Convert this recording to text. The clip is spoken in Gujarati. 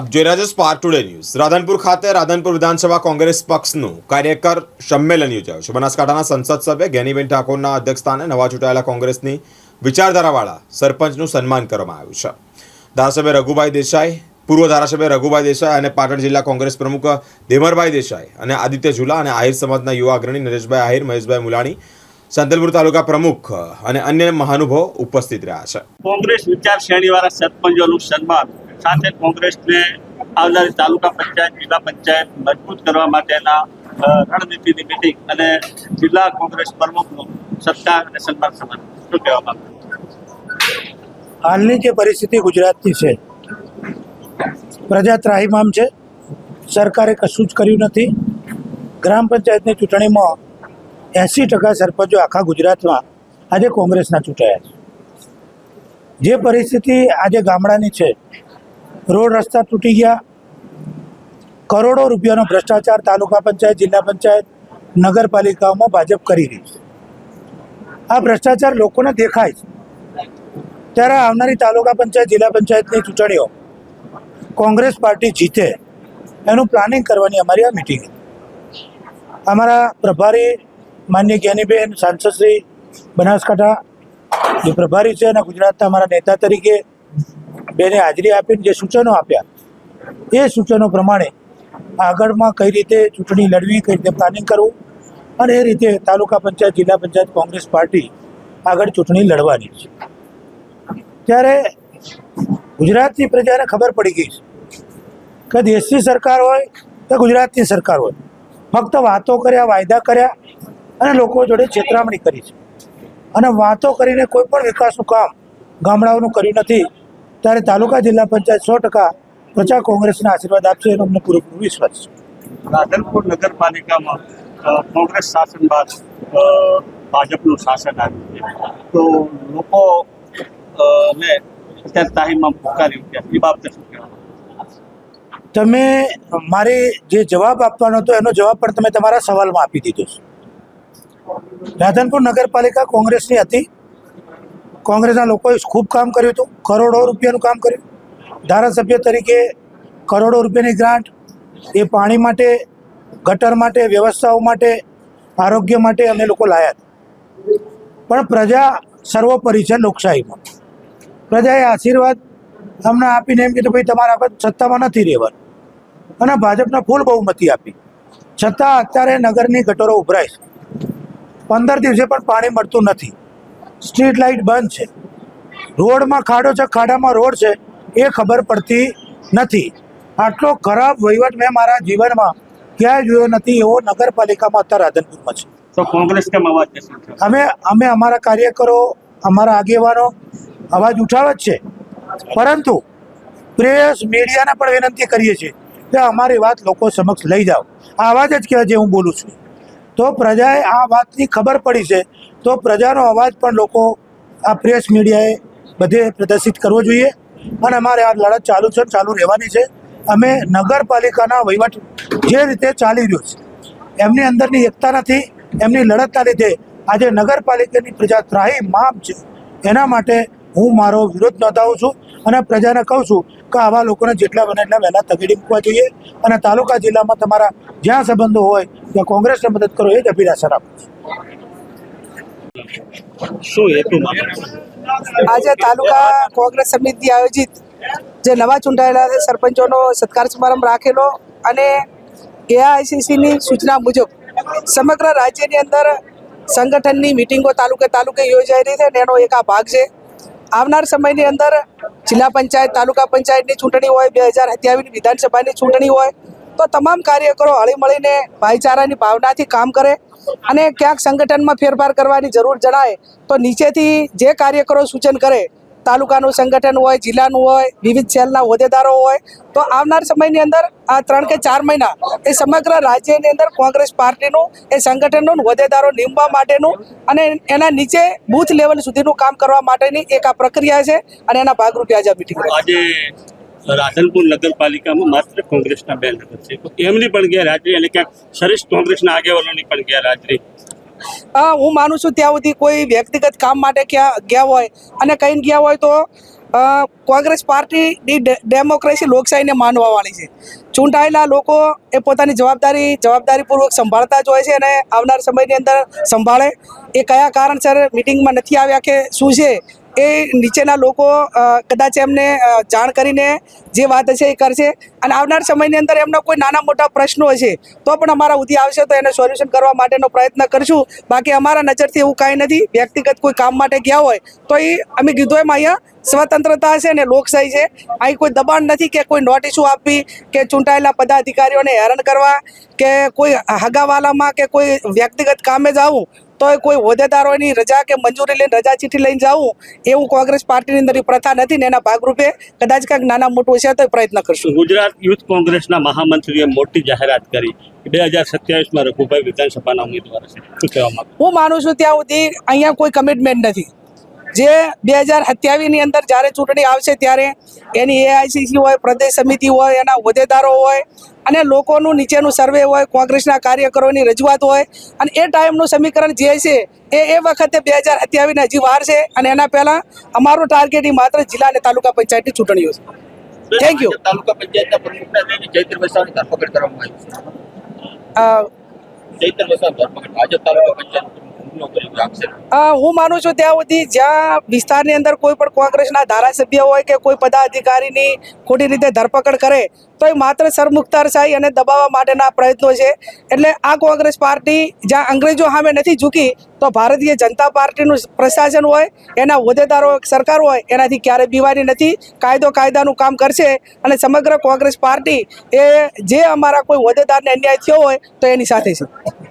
આપ જોઈ રહ્યા સ્પાર્ક ટુડે ન્યૂઝ રાધનપુર ખાતે રાધનપુર વિધાનસભા કોંગ્રેસ પક્ષનું કાર્યકર સંમેલન યોજાયું છે. બનાસકાંઠાના સંસદ સભ્ય જ્ઞાનીબેન ઠાકોરના અધ્યક્ષસ્થાને નવા ચૂંટાયેલા કોંગ્રેસની વિચારધારાવાળા સરપંચનું સન્માન કરવામાં આવ્યું છે. ધારાસભ્ય રઘુભાઈ દેસાઈ, પૂર્વ ધારાસભ્ય રઘુભાઈ દેસાઈ અને પાટણ જિલ્લા કોંગ્રેસ પ્રમુખ દેમરભાઈ દેસાઈ અને આદિત્ય ઝુલા અને આહિર સમાજના યુવા અગ્રણી નરેશભાઈ આહિર, મહેશભાઈ મુલાણી, સંતલપુર તાલુકા પ્રમુખ અને અન્ય મહાનુભાવો ઉપસ્થિત રહ્યા છે. કોંગ્રેસ વિચાર શ્રેણીવાળા સરપંચોનું સન્માન સાથે કોંગ્રેસને આવનારી તાલુકા પંચાયત, જિલ્લા પંચાયત મજબૂત કરવા માટેના રણનીતિની મિટિંગ અને જિલ્લા કોંગ્રેસ પ્રમુખનું સત્કાર અને સન્માન સમાન શું કહેવા માંગુ હાલની જે પરિસ્થિતિ ગુજરાતની છે પ્રજા ત્રાહીમામ છે. સરકારે કશું જ કર્યું નથી. ગ્રામ પંચાયતની ચૂંટણીમાં એંસી ટકા સરપંચો આખા ગુજરાતમાં આજે કોંગ્રેસના ચૂંટાયા છે. જે પરિસ્થિતિ આજે ગામડાની છે રોડ રસ્તા તૂટી ગયા. કરોડો રૂપિયાનો ભ્રષ્ટાચાર તાલુકા પંચાયત, જિલ્લા પંચાયત, નગરપાલિકાઓમાં ભાજપ કરી રહી છે. આ ભ્રષ્ટાચાર લોકોને દેખાય છે. ત્યારે આવનારી તાલુકા પંચાયત, જિલ્લા પંચાયતની ચૂંટણીઓ કોંગ્રેસ પાર્ટી જીતે, એનું પ્લાનિંગ કરવાની અમારી આ મિટિંગ અમારા પ્રભારી માન્ય જ્ઞાનીબેન, સાંસદશ્રી બનાસકાંઠા જે પ્રભારી છે અને ગુજરાતના અમારા નેતા તરીકે બેને હાજરી આપીને જે સૂચનો આપ્યા, એ સૂચનો પ્રમાણે આગળમાં કઈ રીતે ચૂંટણી લડવી, કઈ રીતે પ્લાનિંગ કરવું અને એ રીતે તાલુકા પંચાયત, જિલ્લા પંચાયત, કોંગ્રેસ પાર્ટી આગળ ચૂંટણી લડવાની છે. ત્યારે ગુજરાતની પ્રજાને ખબર પડી ગઈ છે કે દેશની સરકાર હોય કે ગુજરાતની સરકાર હોય, ફક્ત વાતો કર્યા, વાયદા કર્યા અને લોકો જોડે છેતરામણી કરી છે. અને વાતો કરીને કોઈ પણ વિકાસનું કામ ગામડાઓનું કર્યું નથી ત્યારે તાલુકા જિલ્લા પંચાયત સો ટકા પ્રજા કોંગ્રેસના આશીર્વાદ આપશે એનો અમને પૂરેપૂરો વિશ્વાસ છે. રાધનપુર નગરપાલિકામાં કોંગ્રેસ શાસન બાદ ભાજપનું શાસન આવ્યું છે. તો લોકો ને અત્યારે તાહીમાં પુકારી ઉઠ્યા એ બાબતે શું તમે મારે જે જવાબ આપવાનો હતો એનો જવાબ પણ તમે તમારા સવાલમાં આપી દીધો છે. રાધનપુર નગરપાલિકા કોંગ્રેસની હતી. કોંગ્રેસના લોકોએ ખૂબ કામ કર્યું હતું, કરોડો રૂપિયાનું કામ કર્યું. ધારાસભ્ય તરીકે કરોડો રૂપિયાની ગ્રાન્ટ, એ પાણી માટે, ગટર માટે, વ્યવસ્થાઓ માટે, આરોગ્ય માટે અમે લોકો લાયા હતા. પણ પ્રજા સર્વોપરી છે લોકશાહીમાં. પ્રજાએ આશીર્વાદ અમને આપીને એમ કીધું, ભાઈ, તમારા પર સત્તામાં નથી રહેવાનું. અને ભાજપને ફૂલ બહુમતી આપી. છતાં અત્યારે નગરની ગટરો ઉભરાય છે. પંદર દિવસે પણ પાણી મળતું નથી. સ્ટ્રીટ લાઇટ બંધ છે. રોડમાં ખાડો છે ખાડામાં રોડ છે એ ખબર પડતી નથી. આટલો ખરાબ વહીવટ મેં મારા જીવનમાં ક્યાંય જોયો નથી એવો નગરપાલિકામાં અત્યારે રાધનપુરમાં છે. તો કોંગ્રેસ કેમ અવાજ અમે અમે અમારા કાર્યકરો અમારા આગેવાનો અવાજ ઉઠાવે જ છે. પરંતુ પ્રેસ મીડિયાને પણ વિનંતી કરીએ છીએ કે અમારી વાત લોકો સમક્ષ લઈ જાઓ. આ અવાજ જ કહેવાય જે હું બોલું છું. તો પ્રજાએ આ વાતની ખબર પડી છે. તો પ્રજાનો અવાજ પણ લોકો આ પ્રેસ મીડિયાએ બધે પ્રદર્શિત કરવો જોઈએ. અને અમારે આ લડત ચાલુ છે, ચાલુ રહેવાની છે. અમે નગરપાલિકાના વહીવટ જે રીતે ચાલી રહ્યો છે, એમની અંદરની એકતા નથી, એમની લડતના લીધે આજે નગરપાલિકાની પ્રજા ત્રાહી માપ છે. એના માટે હું મારો વિરોધ નોંધાવું છું અને પ્રજાને કહું છું કે આવા લોકોને જેટલા બને એટલા વહેલા તગેડી મૂકવા જોઈએ અને તાલુકા જિલ્લામાં તમારા જ્યાં સંબંધો હોય ત્યાં કોંગ્રેસને મદદ કરો એ જ અભિલાષા રાખું છું. શું આજે તાલુકા કોંગ્રેસ સમિતિ આયોજિત જે નવા ચૂંટાયેલા છે સરપંચોનો સત્કાર સમારંભ રાખેલો અને એઆઈસીસીની સૂચના મુજબ સમગ્ર રાજ્યની અંદર સંગઠનની મિટિંગો તાલુકે તાલુકે યોજાઈ રહી છે અને એનો એક આ ભાગ છે. આવનાર સમયની અંદર જિલ્લા પંચાયત, તાલુકા પંચાયતની ચૂંટણી હોય, બે હજાર સત્યાવીસ વિધાનસભાની ચૂંટણી હોય, તો તમામ કાર્યકરો હળી મળીને ભાઈચારાની ભાવનાથી કામ કરે અને ક્યાંક સંગઠનમાં ફેરફાર કરવાની જરૂર જણાય, તો નીચેથી જે કાર્યકરો સૂચન કરે તાલુકાનું સંગઠન હોય, જિલ્લાનું હોય, વિવિધ સેલના હોદ્દેદારો હોય, તો આવનાર સમયની અંદર આ ત્રણ કે ચાર મહિના એ સમગ્ર રાજ્યની અંદર કોંગ્રેસ પાર્ટીનું એ સંગઠનનું હોદ્દેદારો નીમવા માટેનું અને એના નીચે બૂથ લેવલ સુધીનું કામ કરવા માટેની એક આ પ્રક્રિયા છે અને એના ભાગરૂપે આજે આ મિટિંગ આજે રાધનપુર નગરપાલિકામાં માત્ર કોંગ્રેસના બે નગર છે. એમની પણ ગેરહાજરી અને ક્યાંક સરેશ કોંગ્રેસના આગેવાનોની પણ ગેરહાજરી. હા માનું છું ત્યાં સુધી કોઈ વ્યક્તિગત કામ માટે ક્યાં ગયા હોય અને કંઈ ગયા હોય તો કોંગ્રેસ પાર્ટી ડી, ડેમોક્રેસી લોકશાહીને માનવાવાળી છે. ચૂંટાયેલા લોકો એ પોતાની જવાબદારી, જવાબદારીપૂર્વક સંભાળતા જ હોય છે અને આવનાર સમયની અંદર સંભાળે. એ કયા કારણસર મિટિંગમાં નથી આવ્યા કે શું છે? એ નીચેના લોકો કદાચ એમને જાણ કરીને જે વાત હશે એ કરશે. અને આવનાર સમયની અંદર એમના કોઈ નાના મોટા પ્રશ્નો હશે, તો પણ અમારા ઉધી આવશે, તો એને સોલ્યુશન કરવા માટેનો પ્રયત્ન કરશું. બાકી અમારા નજરથી એવું કાંઈ નથી. વ્યક્તિગત કોઈ કામ માટે ગયા હોય, તો એ અમે કીધું એમ અહીંયા સ્વતંત્રતા છે અને લોકશાહી છે. અહીં કોઈ દબાણ નથી કે કોઈ નોટિસો આપવી, કે ચૂંટાયેલા પદાધિકારીઓને હેરાન કરવા, કે કોઈ હગાવાલામાં કે કોઈ વ્યક્તિગત કામે જવું તો એ કોઈ હોદ્દેદારોની રજા કે મંજૂરી લઈને રજા ચીઠી લઈને જવું એવું કોંગ્રેસ પાર્ટીની અંદર પ્રથા નથી ને એના ભાગરૂપે કદાચ કાંઈક નાના મોટું છે તો પ્રયત્ન કરશું. ગુજરાત યુથ કોંગ્રેસના મહામંત્રીએ મોટી જાહેરાત કરી. બે હજાર સત્યાવીસમાં રઘુભાઈ વિધાનસભાના ઉમેદવાર છે શું કહેવા માંગુ? હું માનું છું ત્યાં સુધી અહીંયા કોઈ કમિટમેન્ટ નથી. જે બે હજાર સત્યાવીસની અંદર જ્યારે ચૂંટણી આવશે ત્યારે એની એઆઈસીસી હોય પ્રદેશ સમિતિ હોય એના હોદ્દેદારો હોય અને લોકોનું નીચેનું સર્વે હોય કોંગ્રેસના કાર્યકરોની રજૂઆત હોય અને એ ટાઈમનું સમીકરણ જે છે એ એ વખતે બે હજાર સત્યાવીસને હજી વાર છે અને એના પહેલાં અમારું ટાર્ગેટ એ માત્ર જિલ્લા અને તાલુકા પંચાયતની ચૂંટણીઓ છે. થેન્ક યુ તાલુકા પંચાયતના પ્રમુખના ચૈત્ર વસાવાની ધરપકડ કરવામાં આવી છે. ચૈત્ર વસાવા ધરપકડ. ભાજપ તાલુકા પંચાયત હું માનું છું ત્યાં સુધી જ્યાં વિસ્તારની અંદર કોઈ પણ કોંગ્રેસના ધારાસભ્ય હોય કે કોઈ પદાધિકારીની ખોટી રીતે ધરપકડ કરે તો એ માત્ર સરમુખતારશાહી અને દબાવવા માટેના પ્રયત્નો છે. એટલે આ કોંગ્રેસ પાર્ટી જ્યાં અંગ્રેજો સામે નથી ઝૂકી, તો ભારતીય જનતા પાર્ટીનું પ્રશાસન હોય, એના હોદ્દેદારો સરકાર હોય, એનાથી ક્યારેય બીવાની નથી, કાયદો કાયદાનું કામ કરશે અને સમગ્ર કોંગ્રેસ પાર્ટી એ જે અમારા કોઈ હોદ્દેદારને અન્યાય થયો હોય, તો એની સાથે છે.